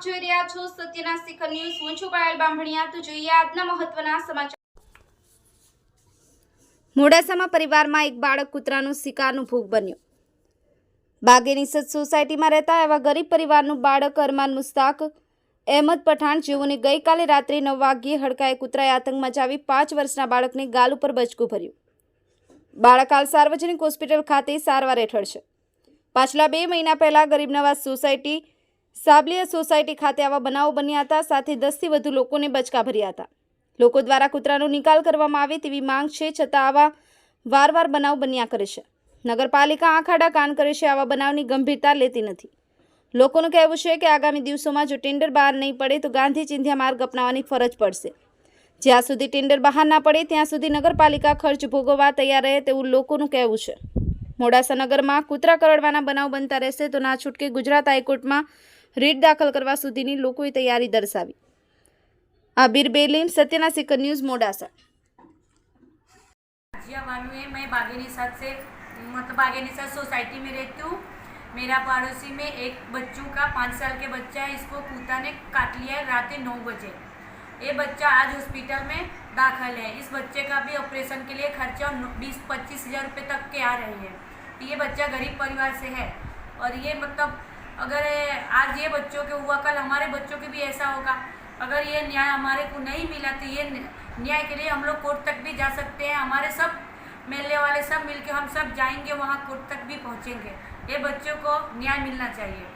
સત્યના શિખર ન્યૂઝ. હું છું પાયલ બામભણિયા તો જોઈએ આજના મહત્વના સમાચાર. મોડાસામાં પરિવારમાં એક બાળક કૂતરાનું શિકારનું ભોગ બન્યો. બાગેની સોસાયટીમાં રહેતા એવા ગરીબ પરિવારનું બાળક અરમાન મુસ્તાક અહેમદ પઠાણ જેઓને ગઈકાલે રાત્રે નવ વાગ્યે હડકાએ કૂતરાએ આતંક મચાવી પાંચ વર્ષના બાળકને ગાલ ઉપર બચકું ભર્યું. બાળક હાલ સાર્વજનિક હોસ્પિટલ ખાતે સારવાર હેઠળ છે. પાછલા બે મહિના પહેલા ગરીબ નવાઝ સોસાયટી સાબલિયા સોસાયટી ખાતે આવા બનાવો બન્યા હતા. સાથે દસથી વધુ લોકોને બચકા ભર્યા હતા. લોકો દ્વારા કૂતરાનો નિકાલ કરવામાં આવે તેવી માંગ છે છતાં આવા વારવાર બનાવ બન્યા કરે છે. નગરપાલિકા આંખાડા કાન કરે છે, આવા બનાવની ગંભીરતા લેતી નથી. લોકોનું કહેવું છે કે આગામી દિવસોમાં જો ટેન્ડર બહાર નહીં પડે તો ગાંધી ચિંધ્યા માર્ગ અપનાવવાની ફરજ પડશે. જ્યાં સુધી ટેન્ડર બહાર ના પડે, ત્યાં સુધી નગરપાલિકા ખર્ચ ભોગવવા તૈયાર રહે તેવું લોકોનું કહેવું છે. મોડાસા નગરમાં કૂતરા કરડવાના બનાવ બનતા રહેશે તો ના છૂટકે ગુજરાત હાઈકોર્ટમાં રીટ દાખલ કરવા સુધીની લોકોએ તૈયારી દર્શાવી આબિર બેલીમ સત્યના સિકર ન્યૂઝ મોડાસા जिया बानू है मैं बागेनी साथ से मतलब बागेनी साथ सोसाइटी में रहती हूँ मेरा पड़ोसी में एक बच्चों का पाँच साल के बच्चा है इसको कुत्ता ने काट लिया है रात नौ बजे ये बच्चा आज हॉस्पिटल में दाखिल है इस बच्चे का भी ऑपरेशन के लिए खर्चा बीस पच्चीस हज़ार रुपये तक के आ रहे हैं तो ये बच्चा गरीब परिवार से है और ये मतलब अगर आज ये बच्चों के हुआ, कल हमारे बच्चों के भी ऐसा होगा। अगर ये न्याय हमारे को नहीं मिला तो ये न्याय के लिए हम लोग कोर्ट तक भी जा सकते हैं। हमारे सब मेले वाले, सब मिलके हम सब जाएँगे, वहाँ कोर्ट तक भी पहुँचेंगे। ये बच्चों को न्याय मिलना चाहिए।